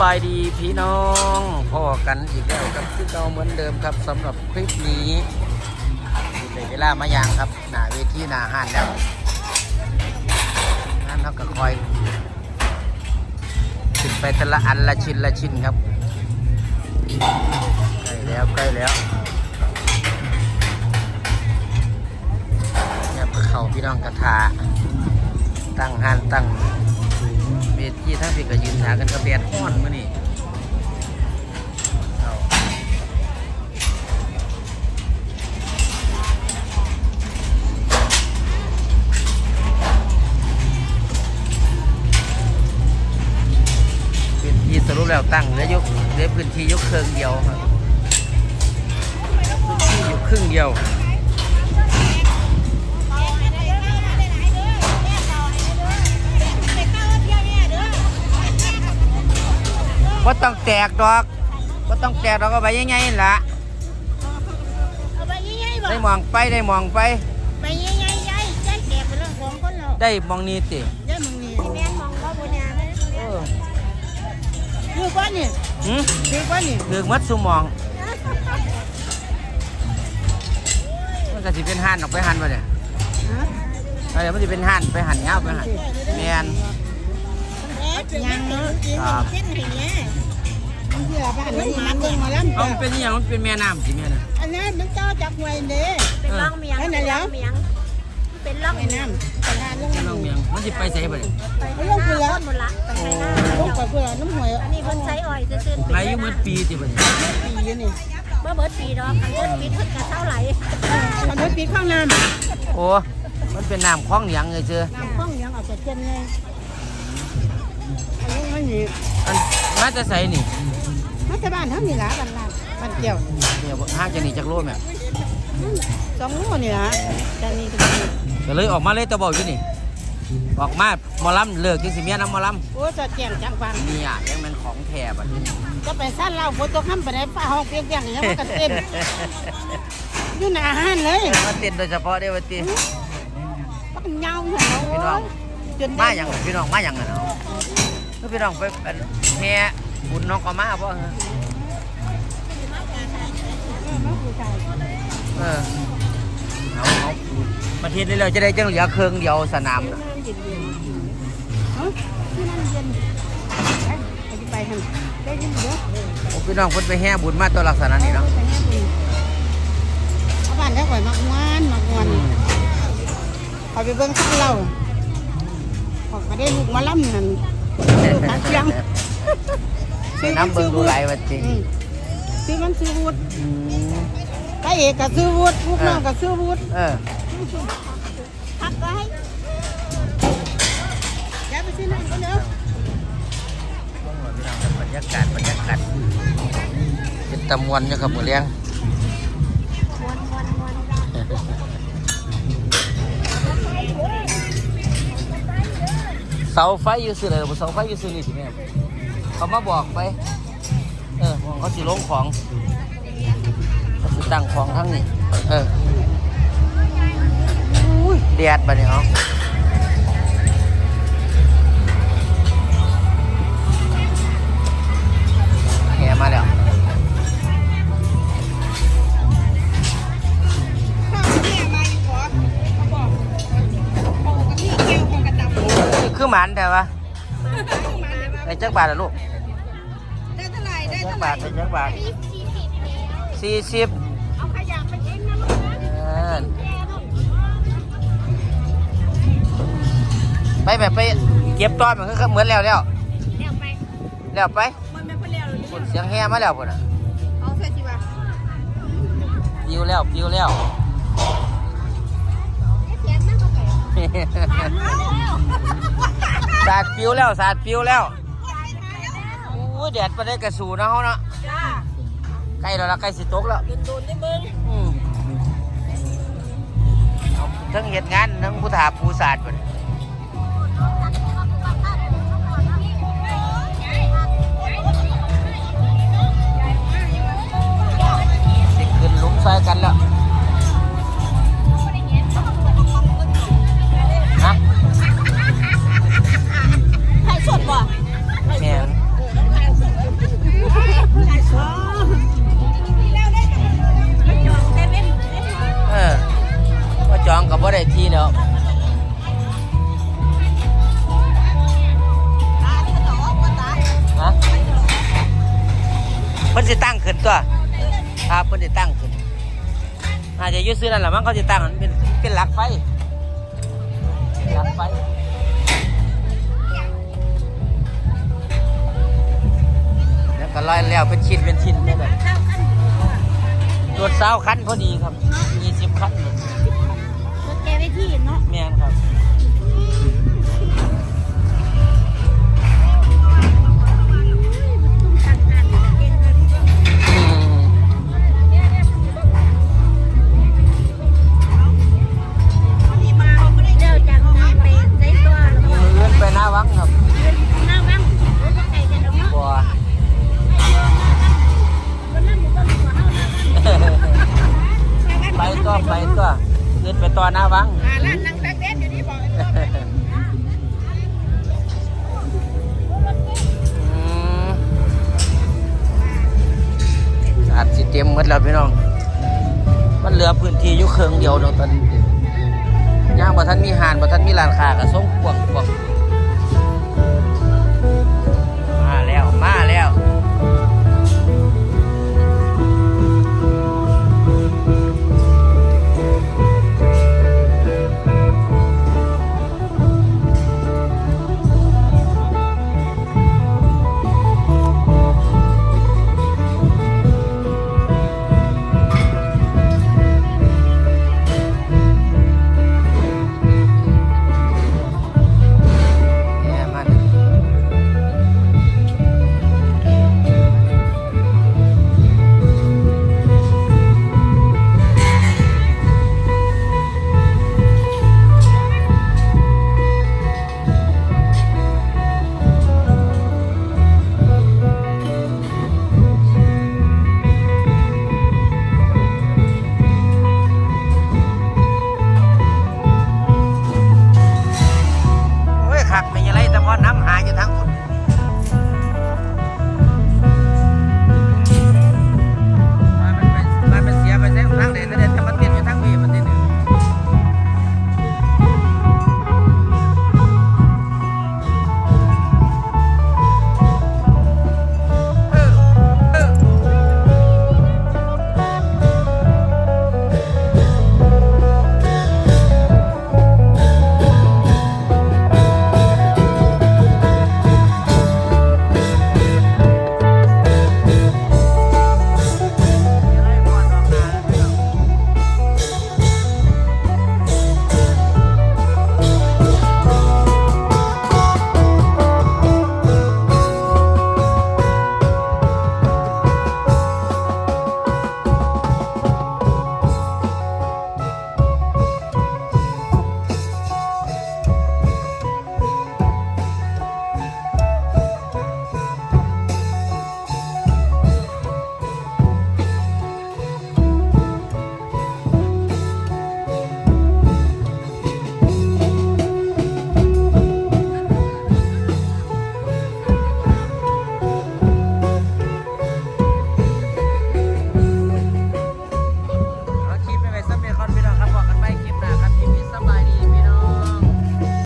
บายดีพี่น้องพ่อกันอีกแล้วครับที่เราเหมือนเดิมครับสำหรับคลิปนี้ในเวลามายางครับหน้าเวทีหน้าห้านแล้วนั่นเขาก็คอยขึ้นไปแต่ละอันละชิ้นละชิ้นครับใกล้แล้วใกล้แล้วเนี่ยเขาพี่น้องกระทาตั้งห้านตั้ง ทีทั้งพี่ก็ยืนหากันกระเบียดห้อนมื้อนี่อาพื้นที่สรุปแล้วตั้งเหลือยกเหลือพื้นที่ยกเครื่องเดียวครับพื้นที่อยู่ครึ่งเดียว ว่าต้องแตกดอกว่าต้องแตกดอกก็ไปยังไงล่ะเอาไปง่ายๆบ่ได้มองไปได้มองไปไปง่ายๆยายยายแก่เป็นเรื่องของคนเราได้มองนี้ติยายมึงนี่แม่นมองว่าบ่ยาเลยเออคือว่านี่หืมคือว่านี่ถึงมัดสุมองมันก็สิเป็นห่านออกไปหันมาเนี่ยฮะอะไรมันจะเป็นห่านไปหันเงาไปหันแมน ยังเนาะเส้นให้แม่เหี้ยบ้านนี้มันเบิ่งมาแล้วเอามันเป็นอหย่างมันเป็นแม่น้ำสิแม่น่ะอันนั้นมันเจ้าจักไว้เด้ เป็นร่องเมียงนั่นน่ะแล้วเมียง เป็นร่องไอ้น้ำตลาดลงน้องเมียงมันจะไปใส่ไปเนี่ยไปข้างหน้าต้นหมดละไปข้างหน้าลงไปเพื่อน้ำหวยอันนี้เพิ่นใช้อ้อยซื่อๆไหลอยู่เหมือนปีติไปเนี่ยปีนี่เมื่อเบิดปีดอกอันเบิดปีเพิ่นกระเช้าไหลมันเป็นปีข้างน้ำโอ้มันเป็นน้ำคลองเหลียงเลยเชื่อน้ำข้องยังเอาไปเทียนไงอั นนี้มันนี่อันมาจะใส่นี่มาจากบ้านเท่านี้ละบ้านลานบ้านเกี่ยวเนี่ยห้างจะหนีจากโลดแม่สองงูนี่ละจากนี้ก็นี่ก็เลยออกมาเลยตะบอกอยู่นี่ออกมาหมอลำเลิกกินสิเมียน้ำหมอลโอ้จะแจ่มจังฟังำเนี่ยยังเป็นของแท้บัดนี้จะไปสั้นเราฝนตกห้ำไปได้ฟ้าห้องเปียกอย่างนี้มันก็เต็มอยู่หน้าห้านเลยมาเต้นโดยเฉพาะได้วันตีมันเงาเหรอพี่น้องจนมาอย่างพี่น้องมาอย่างกันเนาะ คือพี่น้องไปแม่บุญน้องก็มาบ่เหรอเออเอาเอาประเทศนี้เราจะได้จังเหลือเครื่องเดียวสนามนะโอ้พี่น้องเพิ่นไปแห่บุญมาตัวลักษณะนี้เนาะบ้านได้ก่อยมักงวนมักงวนขอไปเบิ่งข้างเราขอไปได้ลูกมาล่ำนั่น ตัดยังไปน้ำเบิ่งดูไรวันจริงอืมซื้อมันซื้อวุฒิอืมไอ้เอกก็ซื้อวุฒิลูกน้องก็ซื้อวุฒิเออพักไว้อย่าไปซื้อนั่นก็เด้อบรรยากาศบรรยากาศเป็นตะมวนอยู่ครับมือเลี้ยง เสาไฟอยู่ซื่อเลยเสาไฟอยู่ซื่อนี่สิแม่เขามาบอกไป เออเขาสิลงของเขาสิตั้งของทั้งนี้ เอออุ้ยแดดบะเนี่ยเขา คือหมันแต่ว่าในจักบาทละลูกได้เท่าไหร่ได้จัเท่ากไหร่บาทเป็นจักบาทสี่สิบเอาขยะไปทิ้งนะลูกนะเออไปแบบไปเก็บตอนมันก็เหมือนแล้วแล้วเดี๋ยวไปแล้วไปมันไม่พอแล้วหรือพุ่นเสียงแห่มาแล้วพุ่นอะเอาเสร็จสิวะปิวแล้วปิวแล้ว เสียงนั่นก็ไป สาดปิวแล้วสาดปิวแล้วโอ้ยแดดไปได้กระสูนะเขาเนาะจ้าใกล้แล้วละใกล้สิตกแล้วโดนได้เบิ้งอืมเอาทั้งเหตุงานทั้งผู้ถาผู้ศาสตร์พุ่นสิ ครับเพิ่นได้ตั้งขึ้นอาจจะอยืดซื้อนั่นแหละมั้งเขาจะตั้งมันเป็นเป็นหลักไฟหลักไฟแล้วก็ลอยแล้วเป็นชิ้นเป็นชิ้นเลยแบบรถเช้าคันพอดีครับยี่สิบคันเลยรถแกไว้ที่เนาะแม่นครับานนั่งตักเด็ดอยู่นี่บอกอืมอาจสิเต็มหมดแล้วพี่น้อง มันเหลือพื้นที่อยู่เครื่องเดียวเนาะตอนนี้ย่างบ่ท่านมีหานบ่ท่านมีร้านค้าก็ส่งกวางกวาง